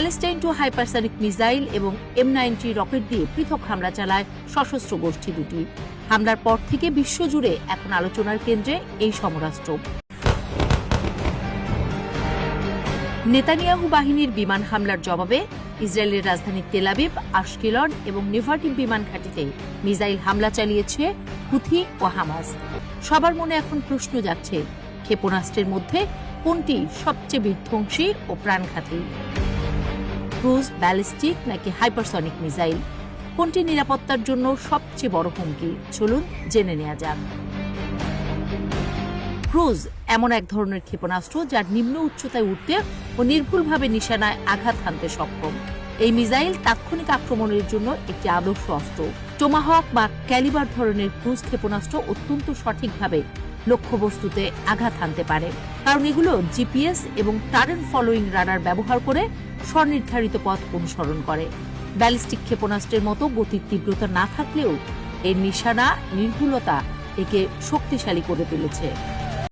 Palestine two hypersonic missile এবং M ninety rocket দিয়ে পৃথক হামলা চালায় সশস্ত্র গোষ্ঠী দুটি। হামলার পর থেকে বিশ্বজুড়ে এখন আলোচনার কেন্দ্রে এই সমরাষ্ট্র নেতানিয়াহু বাহিনীর বিমান হামলার জবাবে ইসরায়েলের রাজধানী তেলাবিব আশকেলন এবং নেভাটিম বিমান ঘাঁটিতে মিসাইল হামলা চালিয়েছে হুথি ও হামাস। সবার মনে এখন প্রশ্ন যাচ্ছে ক্ষেপণাস্ত্রের মধ্যে কোনটি সবচেয়ে বিধ্বংসী ও প্রাণঘাতী? ক্রুজ, ব্যালিস্টিক নাকি হাইপারসনিক মিসাইল? কোনটি নিরাপত্তার জন্য সবচেয়ে বড় হুমকি? চলুন জেনে নেওয়া যাক। ক্রুজ এমন এক ধরনের ক্ষেপণাস্ত্র যার নিম্ন উচ্চতায় উঠতে ও নির্ভুলভাবে নিশানায় আঘাত হানতে সক্ষম। এই মিসাইল তাৎক্ষণিক আক্রমণের জন্য একটি আদর্শ অস্ত্র। টোমাহক বা ক্যালিবার ধরনের ক্রুজ ক্ষেপণাস্ত্র অত্যন্ত সঠিকভাবে লক্ষ্যবস্তুতে আঘাত হানতে পারে। কারণ এগুলো জিপিএস এবং টারেন্ট ফলোয়িং রাডার ব্যবহার করে স্বনির্ধারিত পথ অনুসরণ করে। ব্যালিস্টিক ক্ষেপণাস্ত্রের মতো গতির তীব্রতা না থাকলেও এর নিশানা, নির্ভুলতা একে শক্তিশালী করে তুলেছে।